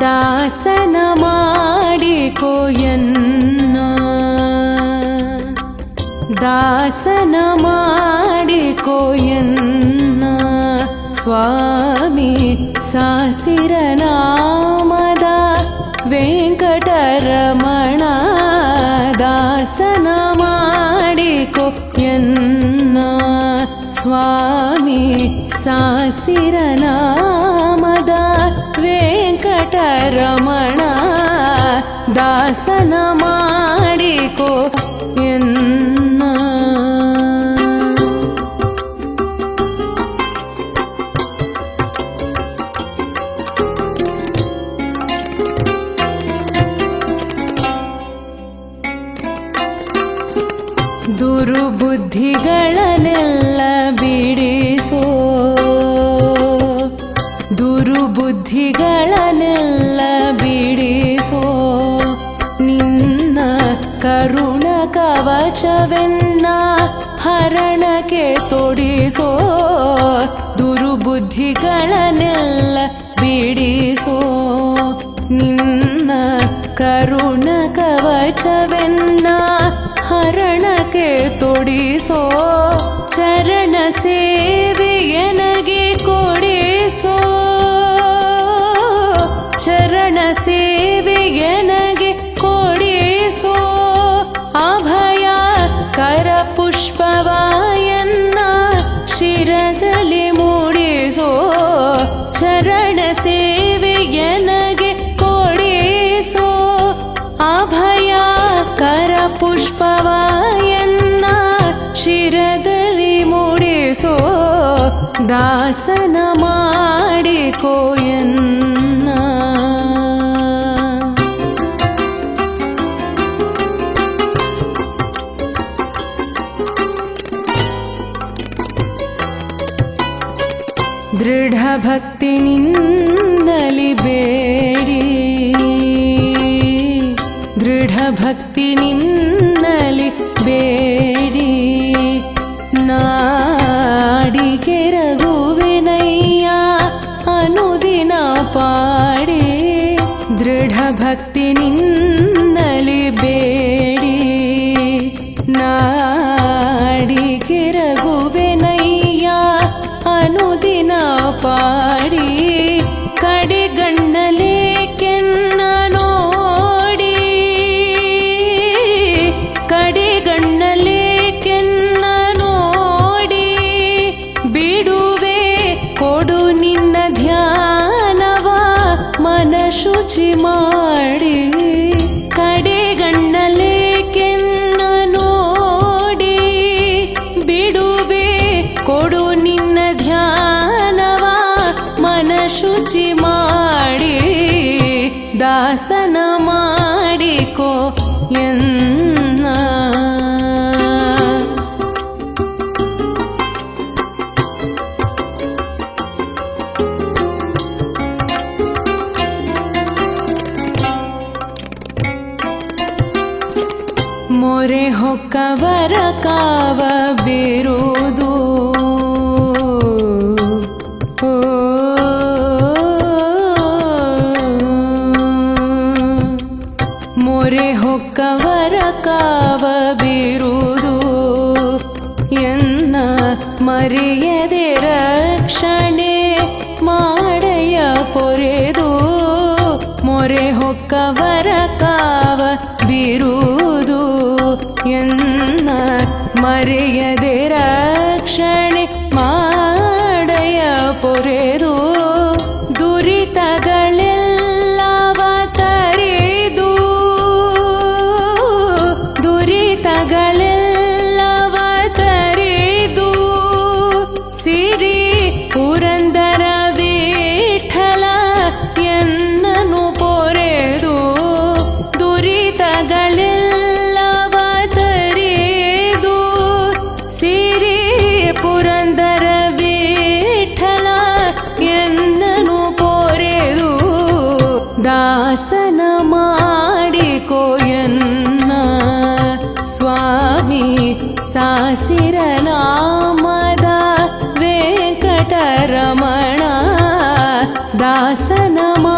ದಾಸನ ಮಾಡಿಕೋಯನ್ನ ದಾಸನ ಮಾಡಿಕೋಯನ್ನ ಸ್ವಾಮಿ ಸಾಸಿರ ನಾಮದ ವೆಂಕಟರಮಣ ದಾಸನ ಮಾಡಿಕೋ ಎನ್ನ ಸ್ವಾಮಿ ಸಾಸಿರ ನಾಮದ ವೆಂಕಟರಮಣ ದಾಸನ ಮಾಡಿಕೋ ಎನ್ನ. ದುರುಬುದ್ಧಿಗಳನ್ನೆಲ್ಲ ಬಿಡಿಸೋ ದುರುಬುದ್ಧಿಗಳನ್ನೆಲ್ಲ ಕರುಣ ಕವಚವೆನ್ನ ಹರಣಕ್ಕೆ ತೊಡಿಸೋ ದುರುಬುದ್ಧಿಗಳನ್ನೆಲ್ಲ ಬಿಡಿಸೋ. ನಿನ್ನ ಕರುಣ ಕವಚವೆನ್ನ ಹರಣಕ್ಕೆ ತೊಡಿಸೋ ಚರಣ ಸೇವೆಯನಗೆ ದಾಸನ ಮಾಡಿಕೋಯನ್ನ ದೃಢ ಭಕ್ತಿ ನಿನ್ನಲಿ ಬೇಡಿ ದೃಢ ಭಕ್ತಿ పాడికెరగువినయ్యా అనుదిన పాడే దృఢభక్తి ಶುಚಿ ಮಾಡಿ ದಾಸನ ಮಾಡಿಕೋ ಎನ್ನ. ಮೊರೆ ಹೊಕ್ಕವರ ಕಾವ ಬಿರುದು ಮರೆಯದೆ ರಕ್ಷಣೆ ಮಾಡಯ ಪೊರೆದು ಮೊರೆ ಹೊಕ್ಕವರ ಕಾವ ಬಿರುದು ಎನ್ನ ಮರೆಯದೆ ರಕ್ಷಣೆ ಮಾಡಯ ಪೊರೆದು ದುರಿತಗಳೆಲ್ಲವ ದುರಿತಗಳೆಲ್ಲವ सिरनामदा वेकटरमणा दासनमा